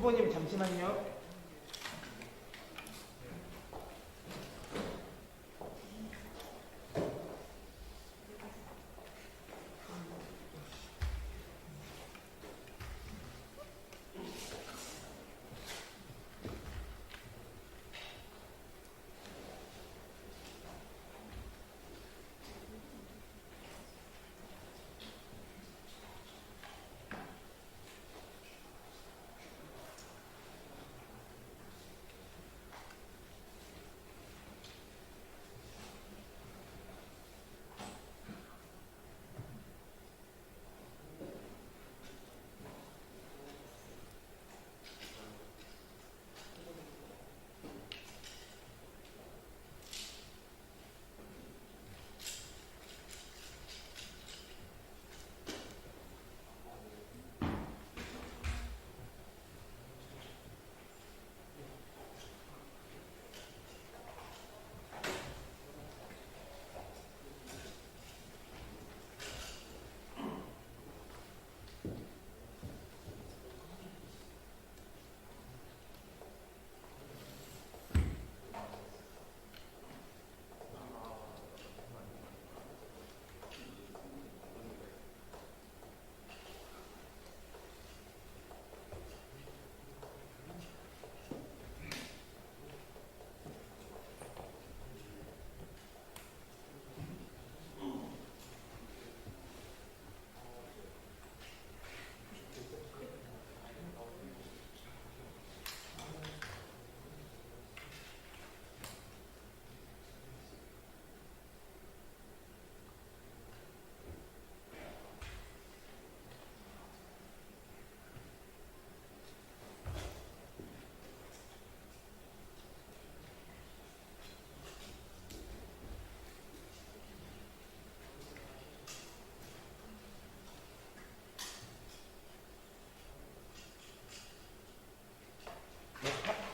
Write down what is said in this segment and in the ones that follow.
부모님 잠시만요.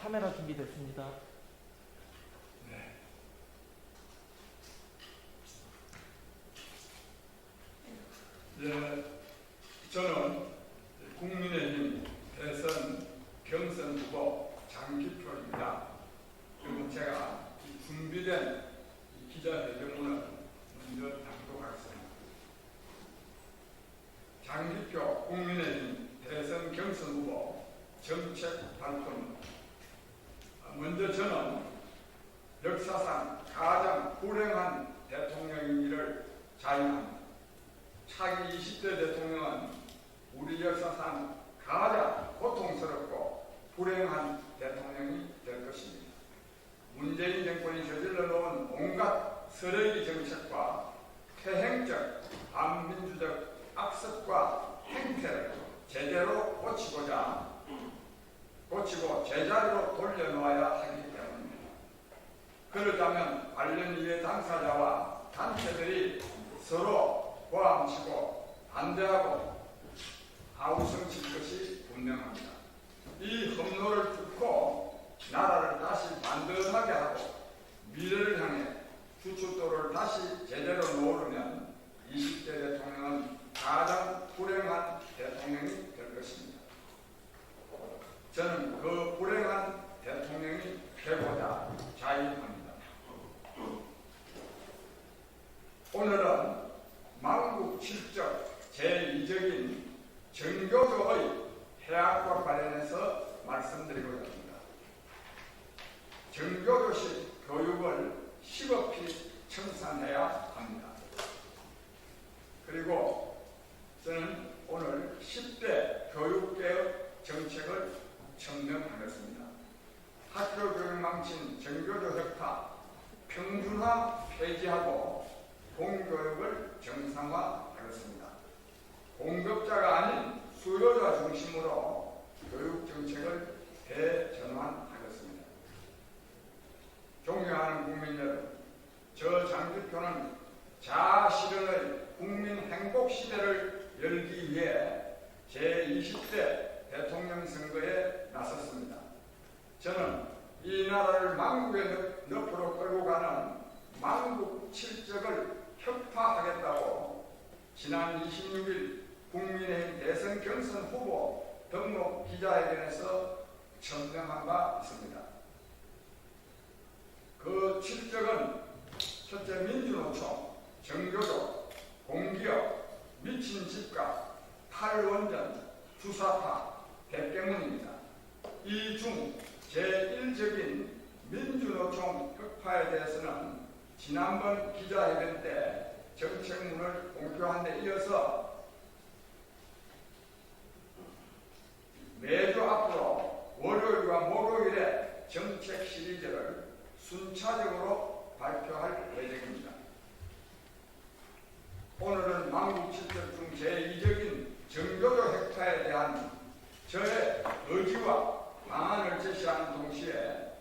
카메라 준비됐습니다. 탈원전, 주사파, 대깨문입니다. 이 중 제1적인 민주노총 흑파에 대해서는 지난번 기자회견 때 정책문을 공표한 데 이어서 매주 앞으로 월요일과 목요일에 정책 시리즈를 순차적으로 발표할 예정입니다. 오늘은 만국 칠적 중 제2적인 정교조 획파에 대한 저의 의지와 방안을 제시하는 동시에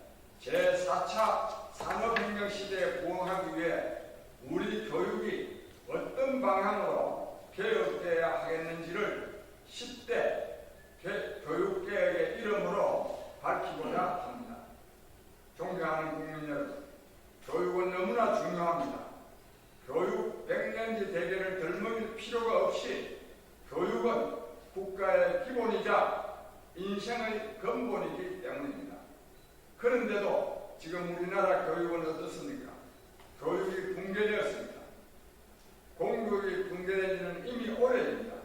제4차 산업혁명 시대에 부응하기 위해 우리 교육이 어떤 방향으로 개혁되어야 하겠는지를 10대 교육개혁의 이름으로 밝히고자 합니다. 존경하는 국민 여러분, 교육은 너무나 중요합니다. 교육 백년지 대계를 덜먹일 필요가 없이 교육은 국가의 기본이자 인생의 근본이기 때문입니다. 그런데도 지금 우리나라 교육은 어떻습니까? 교육이 붕괴되었습니다. 공교육이 붕괴된 지는 이미 오래입니다.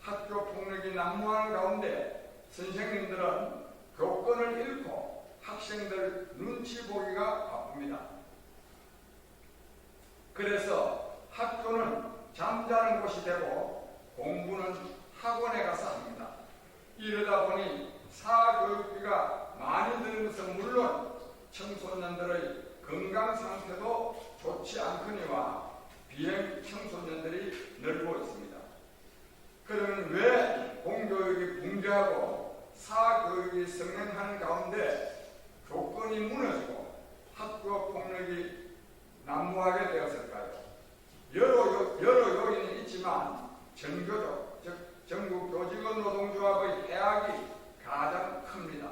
학교 폭력이 난무하는 가운데 선생님들은 교권을 잃고 학생들 눈치 보기가 바쁩니다. 그래서 학교는 잠자는 곳이 되고 공부는 학원에 가서 합니다. 이러다 보니 사교육비가 많이 드는 것은 물론 청소년들의 건강 상태도 좋지 않거니와 비행 청소년들이 늘고 있습니다. 그러면 왜 공교육이 붕괴하고 사교육이 성행하는 가운데 교권이 무너지고 학교 폭력이 난무하게 되었을까요? 여러, 요- 여러 요인이 있지만 전교조, 즉 전국 교직원 노동조합의 해악이 가장 큽니다.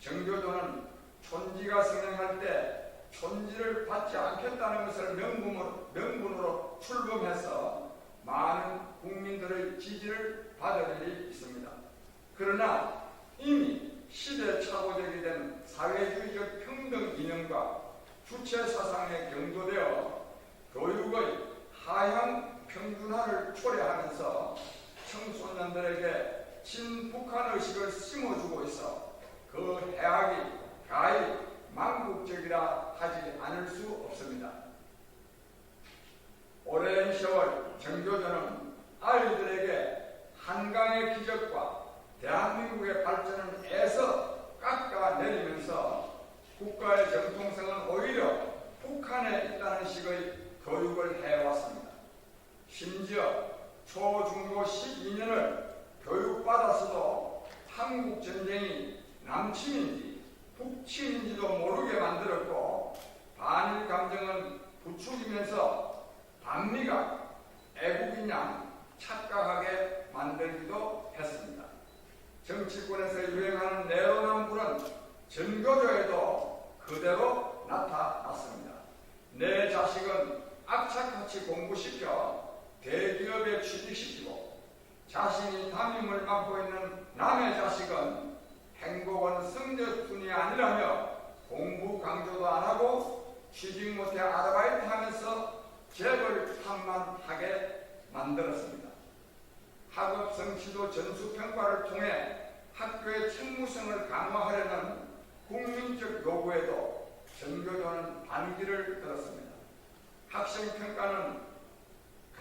전교조는 촌지가 성행할 때 촌지를 받지 않겠다는 것을 명분으로, 명분으로 출범해서 많은 국민들의 지지를 받을 일이 있습니다. 그러나 이미 시대착오적이 된 사회주의적 평등 이념과 주체 사상에 경도되어 교육의 하향 평준화를 초래하면서 청소년들에게 친북한 의식을 심어주고 있어 그 해악이 가히 망국적이라 하지 않을 수 없습니다. 오랜 세월 정교조는 아이들에게 한강의 기적과 대한민국의 발전을 애써 깎아내리면서 국가의 정통성은 오히려 북한에 있다는 식의 교육을 해왔습니다. 심지어 초, 중고 12년을 교육받았어도 한국 전쟁이 남침인지 북침인지도 모르게 만들었고 반일 감정은 부추기면서 반미가 애국이냐 착각하게 만들기도 했습니다. 정치권에서 유행하는 내로남불은 전교조에도 그대로 나타났습니다. 내 자식은 악착같이 공부시켜 대기업에 취직시키고 자신이 담임을 맡고 있는 남의 자식은 행복은 성적순이 아니라며 공부 강조도 안 하고 취직 못해 아르바이트 하면서 재벌 탐만 하게 만들었습니다. 학업 성취도 전수 평가를 통해 학교의 책무성을 강화하려는 국민적 요구에도 전교조는 반기를 들었습니다. 학생 평가는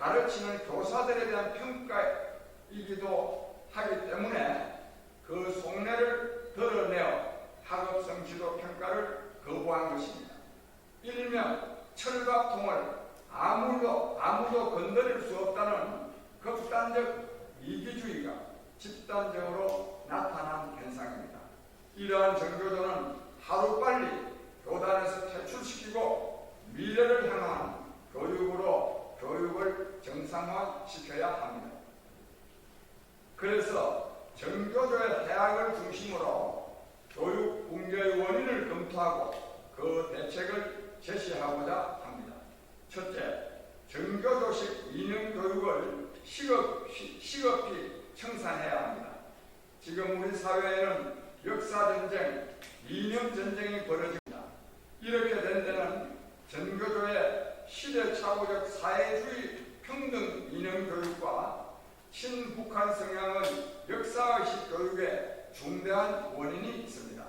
가르치는 교사들에 대한 평가이기도 하기 때문에 그 속내를 드러내어 학업 성취도 평가를 거부한 것입니다. 일명 철밥통을 아무도 아무도 건드릴 수 없다는 극단적 이기주의가 집단적으로 나타난 현상입니다. 이러한 정교조는 하루빨리 교단에서 퇴출시키고 미래를 향한 교육으로 교육을 정상화시켜야 합니다. 그래서 정교조의 해악을 중심으로 교육 붕괴의 원인을 검토하고 그 대책을 제시하고자 합니다. 첫째, 정교조식 이능 교육을 시급, 시- 시급히 청산해야 합니다. 지금 우리 사회에는 역사 전쟁, 이념 전쟁이 벌어집니다. 이렇게 된 데는 전교조의 시대착오적 사회주의 평등 이념 교육과 친북한 성향의 역사의식 교육에 중대한 원인이 있습니다.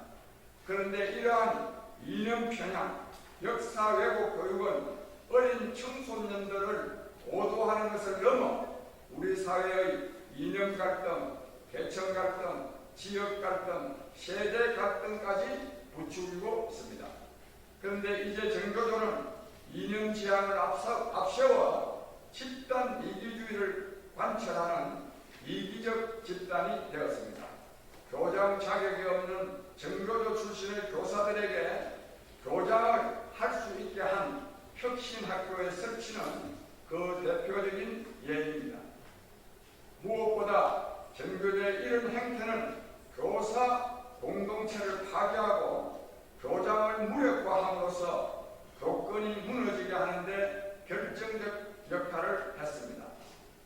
그런데 이러한 이념 편향, 역사 왜곡 교육은 어린 청소년들을 오도하는 것을 넘어 우리 사회의 이념 갈등, 계층 갈등, 지역 갈등, 세대 갈등까지 부추기고 있습니다. 그런데 이제 정교조는 이념 지향을 앞세워 집단 이기주의를 관철하는 이기적 집단이 되었습니다. 교장 자격이 없는 정교조 출신의 교사들에게 교장을 할 수 있게 한 혁신학교의 설치는 그 대표적인 예입니다. 무엇보다 전교조의 이런 행태는 교사 공동체를 파괴하고 교장을 무력화함으로써 교권이 무너지게 하는데 결정적 역할을 했습니다.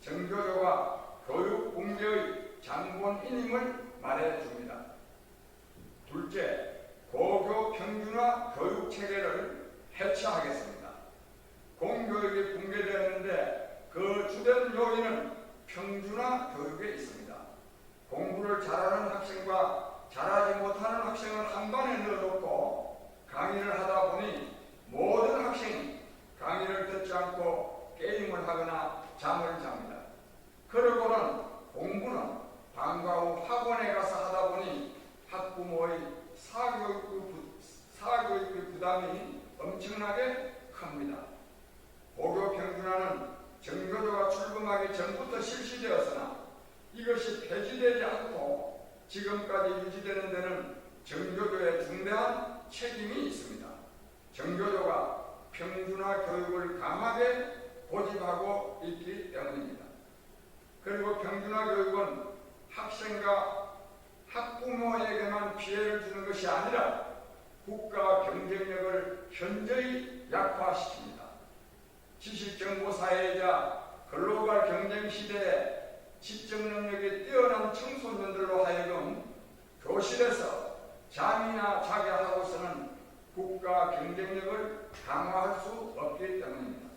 정교조가 교육 공개의 장본인임을 말해줍니다. 둘째, 고교 평준화 교육 체계를 해체하겠습니다. 공교육이 붕괴되었는데 그 주된 요인은 평준화 교육에 있습니다. 공부를 잘하는 학생과 잘하지 못하는 학생을 한 반에 넣어놓고 강의를 하다 보니 모든 학생이 강의를 듣지 않고 게임을 하거나 잠을 잡니다. 그러고는 공부는 방과 후 학원에 가서 하다 보니 학부모의 사교육, 부, 사교육 부담이 엄청나게 큽니다. 고교 평준화는 정교조가 출범하기 전부터 실시되었으나 이것이 폐지되지 않고 지금까지 유지되는 데는 정교조의 중대한 책임이 있습니다. 정교조가 평준화 교육을 강하게 고집하고 있기 때문입니다. 그리고 평준화 교육은 학생과 학부모에게만 피해를 주는 것이 아니라 국가 경쟁력을 현저히 약화시킵니다. 지식정보 사회이자 글로벌 경쟁 시대에 지적 능력이 뛰어난 청소년들로 하여금 교실에서 잠이나 자게 하고서는 국가 경쟁력을 강화할 수 없기 때문입니다.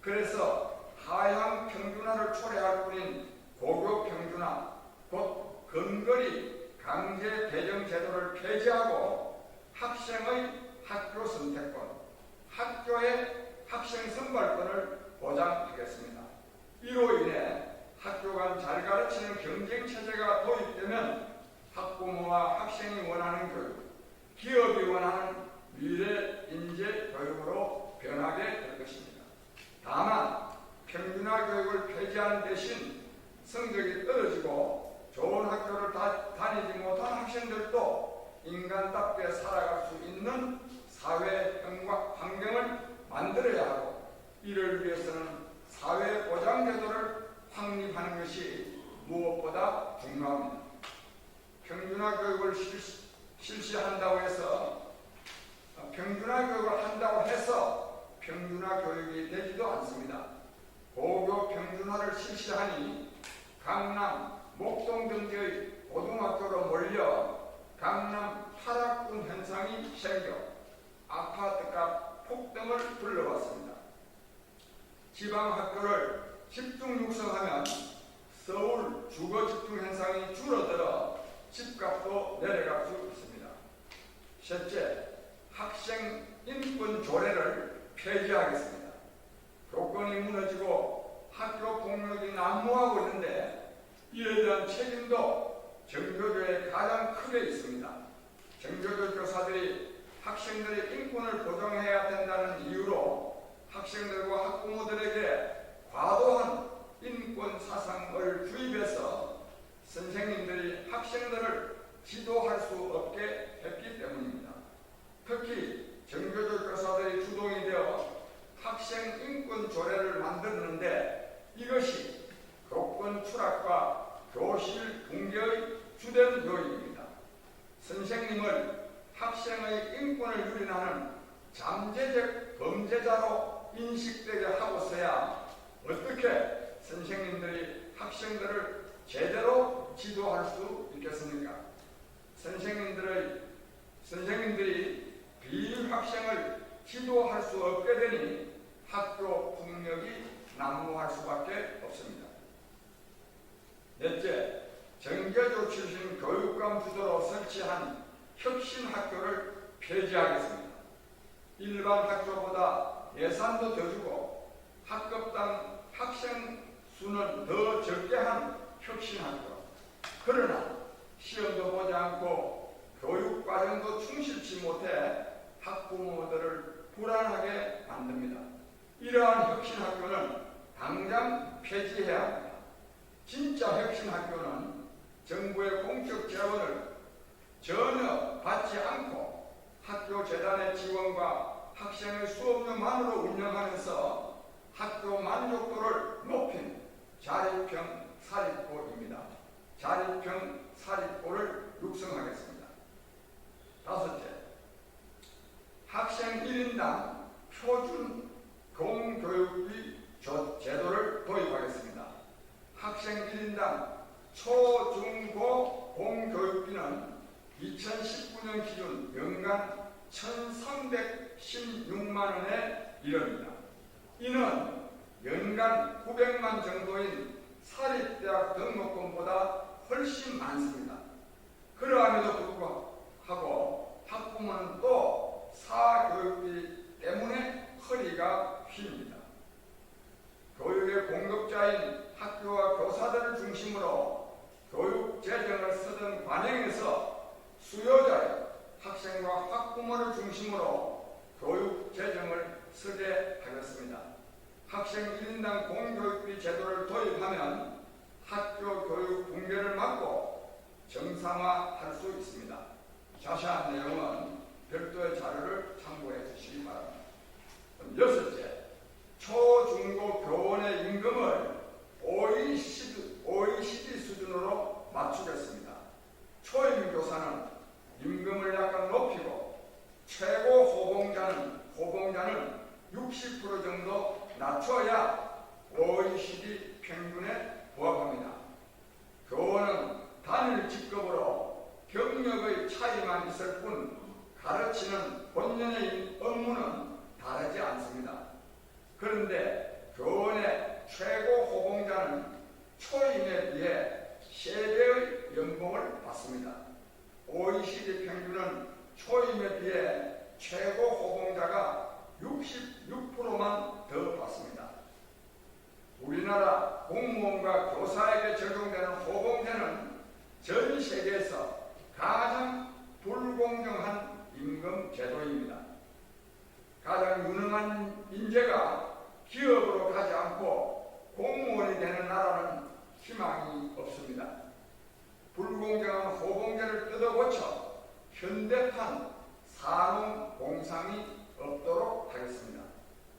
그래서 하향 평준화를 초래할 뿐인 고교 평준화, 곧 근거리 강제 배정 제도를 폐지하고 학생의 학교 선택권, 학교의 학생 선발권을 보장하겠습니다. 이로 인해 학교 간잘 가르치는 경쟁 체제가 도입되면 학부모와 학생이 원하는 교육, 기업이 원하는 미래 인재 교육으로 변하게 될 것입니다. 다만 평준화 교육을 폐지하는 대신 성적이 떨어지고 좋은 학교를 다, 다니지 못한 학생들도 인간답게 살아갈 수 있는 사회 환경을 만들어야 하고 이를 위해서는 사회 보장 제도를 확립하는 것이 무엇보다 중요합니다. 평준화 교육을 실시, 실시한다고 해서 어, 평준화 교육을 한다고 해서 평준화 교육이 되지도 않습니다. 고교 평준화를 실시하니 강남, 목동 등지의 고등학교로 몰려 강남 타락군 현상이 생겨 아파트값 폭등을 불러왔습니다. 지방 학교를 집중 육성하면 서울 주거 집중 현상이 줄어들어 집값도 내려갈 수 있습니다. 셋째, 학생 인권 조례를 폐지하겠습니다. 교권이 무너지고 학교 폭력이 난무하고 있는데 이에 대한 책임도 정교조에 가장 크게 있습니다. 정교조 교사들이 학생들의 인권을 보장해야 된다는 이유로 학생들과 학부모들에게 과도한 인권 사상을 주입해서 선생님들이 학생들을 지도할 수 없게 했기 때문입니다. 특히 정교조 교사들이 주동이 되어 학생 인권 조례를 만들었는데 이것이 교권 추락과 교실 붕괴의 주된 요인입니다. 선생님을 학생의 인권을 유린하는 잠재적 범죄자로 인식되게 하고서야 어떻게 선생님들이 학생들을 제대로 지도할 수 있겠습니까? 선생님들의 선생님들이 비학생을 지도할 수 없게 되니 학교 폭력이 난무할 수밖에 없습니다. 넷째, 정교조 출신 교육감 주도로 설치한 혁신 학교를 폐지하겠습니다. 일반 학교보다 예산도 더 주고 학급당 학생 수는 더 적게 한 혁신 학교. 그러나 시험도 보지 않고 교육 과정도 충실치 못해 학부모들을 불안하게 만듭니다. 이러한 혁신 학교는 당장 폐지해야 합니다. 진짜 혁신 학교는 정부의 공적 재원을 전혀 받지 않고 학교 재단의 지원과 학생의 수업료만으로 운영하면서 학교 만족도를 높인 자립형 사립고입니다. 자립형 사립고를 육성하겠습니다. 다섯째, 학생 1인당 표준 공교육비 조- 제도를 도입하겠습니다. 학생 1인당 초, 중, 고 공교육비는 2019년 기준 연간 1,316만 원에 이릅니다. 이는 연간 900만 정도인 사립대학 등록금보다 훨씬 많습니다. 그러함에도 불구하고 학부모는 또 사교육비 때문에 허리가 휜니다. 교육의 공급자인 학교와 교사들을 중심으로 교육 재정을 쓰던 관행에서 수요자인 학생과 학부모를 중심으로 교육 재정을 쓰게 하겠습니다. 학생 1인당 공교육비 제도를 도입하면 학교 교육 붕괴를 막고 정상화할 수 있습니다. 자세한 내용은 별도의 자료를 참고해 주시기 바랍니다. 여섯째, 초, 중고 교원의 임금을 OECD, OECD 수준으로 맞추겠습니다. 초임 교사는 임금을 약간 높이고 최고 호봉자는 호봉자는 60% 정도 낮춰야 OECD 평균에 부합합니다. 교원은 단일 직급으로 경력의 차이만 있을 뿐 가르치는 본연의 업무는 다르지 않습니다. 그런데 교원의 최고 호봉자는 초임에 비해 세배의 연봉을 받습니다. OECD 평균은 초임에 비해 최고 호봉자가 66%만 더 받습니다. 우리나라 공무원과 교사에게 적용되는 호봉제는 전 세계에서 가장 불공정한 임금 제도입니다. 가장 유능한 인재가 기업으로 가지 않고 공무원이 되는 나라는 희망이 없습니다. 불공정한 호봉제를 뜯어고쳐 현대판 산업 공상이 없도록 하겠습니다.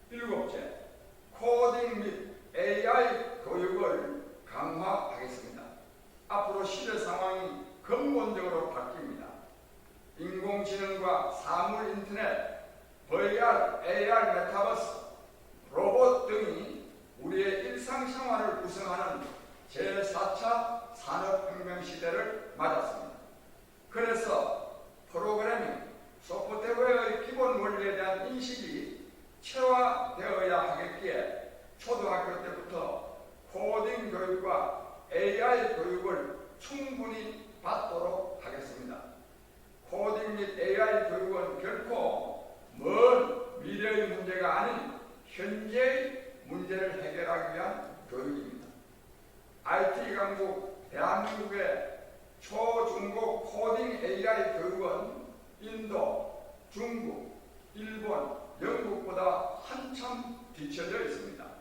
일곱째, 코딩 및 AI 교육을 강화하겠습니다. 앞으로 시대 상황이 근본적으로 바뀝니다. 인공지능과 사물 인터넷, VR, AR, 메타버스, 로봇 등이 우리의 일상생활을 구성하는 제4차 산업혁명 시대를 맞았습니다. 그래서 프로그래밍, 소프트웨어의 기본 원리에 대한 인식이 체화되어야 하겠기에 초등학교 코딩 교육과 AI 교육을 충분히 받도록 하겠습니다. 코딩 및 AI 교육은 결코 먼 미래의 문제가 아닌 현재의 문제를 해결하기 위한 교육입니다. IT 강국 대한민국의 초, 중고 코딩 AI 교육은 인도, 중국, 일본, 영국보다 한참 뒤처져 있습니다.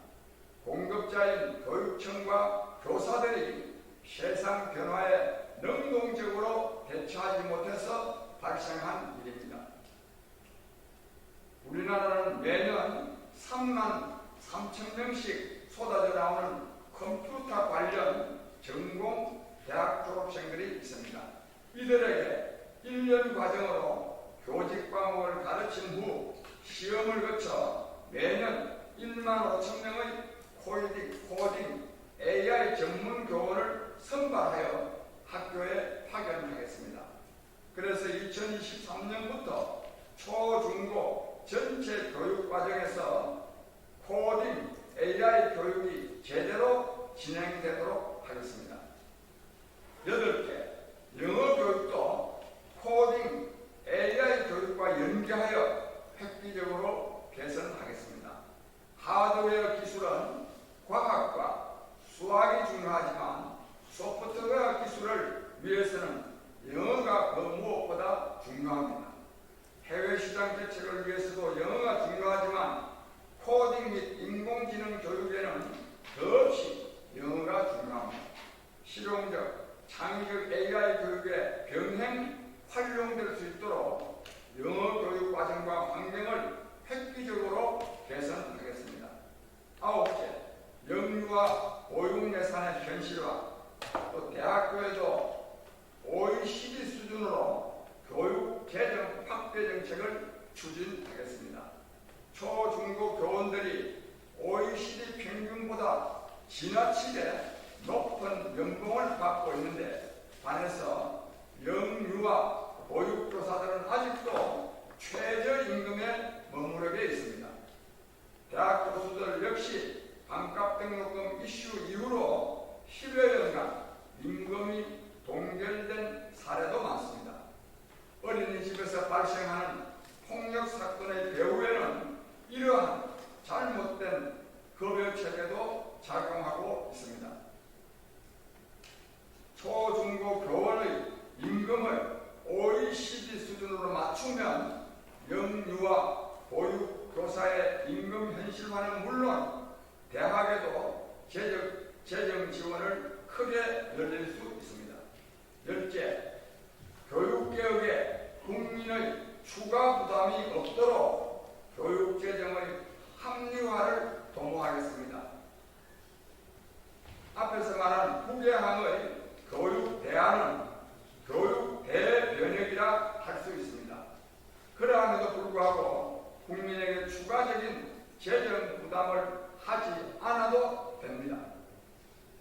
공급자인 교육청과 교사들이 세상 변화에 능동적으로 대처하지 못해서 발생한 일입니다. 우리나라는 매년 3만 3천 명씩 쏟아져 나오는 컴퓨터 관련 전공 대학 졸업생들이 있습니다. 이들에게 1년 과정으로 교직 과목을 가르친 후 시험을 거쳐 매년 1만 5천 명의 코딩, 코딩 AI 전문 교원을 선발하여 학교에 파견하겠습니다. 그래서 2023년부터 초, 중고 전체 교육 과정에서 코딩 AI 교육이 제대로 진행되도록 하겠습니다. 여덟째, 영어 교육도 코딩 AI 교육과 연계하여 획기적으로 개선하겠습니다. 하드웨어 기술은 과학과 수학이 중요하지만 소프트웨어 기술을 위해서는 영어가 그 무엇보다 중요합니다. 해외 시장 대책을 위해서도 영어가 중요하지만 코딩 및 인공지능 교육에는 더없이 영어가 중요합니다. 실용적, 창의적 AI 교육의 병행 활용될 수 있도록 영어 교육 과정과 환경을 획기적으로 개선하겠습니다. 아홉째, 영유아 보육 예산의 현실화, 또 대학교에도 OECD 수준으로 교육 재정 확대 정책을 추진하겠습니다. 초, 중고 교원들이 OECD 평균보다 지나치게 높은 연봉을 받고 있는데 반해서 영유아 보육교사들은 아직도 최저임금에 머무르게 있습니다. 대학 교수들 역시 반값 등록금 이슈 이후로 10여 년간 임금이 동결된 사례도 많습니다. 어린이집에서 발생하는 폭력 사건의 배후에는 이러한 잘못된 급여 체계도 작용하고 있습니다. 초, 중고 교원의 임금을 OECD 수준으로 맞추면 영유아 보육 교사의 임금 현실화는 물론 대학에도 재정, 재정 지원을 크게 늘릴 수 있습니다. 열째, 교육개혁에 국민의 추가 부담이 없도록 교육재정의 합리화를 도모하겠습니다. 앞에서 말한 후계항의 교육 대안은 교육 대변혁이라 할 수 있습니다. 그러함에도 불구하고 국민에게 추가적인 재정 부담을 하지 않아도 됩니다.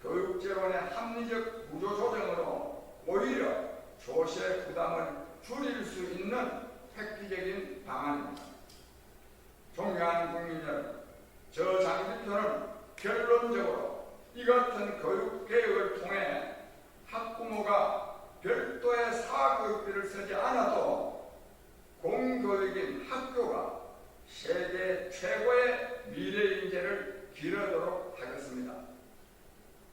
교육 재원의 합리적 구조 조정으로 오히려 조세 부담을 줄일 수 있는 획기적인 방안입니다. 존경하는 국민 여러분, 저 장기표는 결론적으로 이 같은 개혁을 통해 학부모가 별도의 사교육비를 쓰지 않아도 공교육인 학교가 세계 최고의 미래 인재를 기르도록 하겠습니다.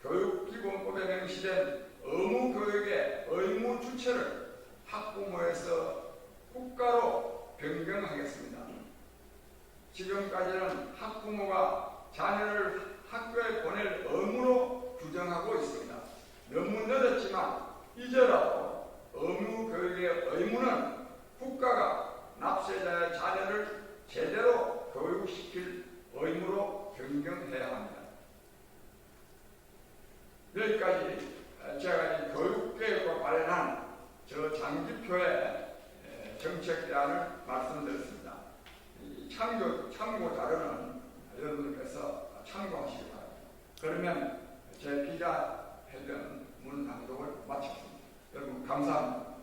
교육기본법에 명시된 의무교육의 의무 주체를 학부모에서 국가로 변경하겠습니다. 지금까지는 학부모가 자녀를 학교에 보낼 의무로 규정하고 있습니다. 너무 늦었지만 이제라도 의무 교육의 의무는 국가가 납세자의 자녀를 제대로 교육시킬 의무로 변경해야 합니다. 여기까지 제가 이 교육개혁과 관련한 저 장기표의 정책 대안을 말씀드렸습니다. 이 참고, 참고 자료는 여러분들께서 참고하시기 바랍니다. 그러면 제 기자 회견 문 방송을 마치겠습니다. 여러분 감사합니다.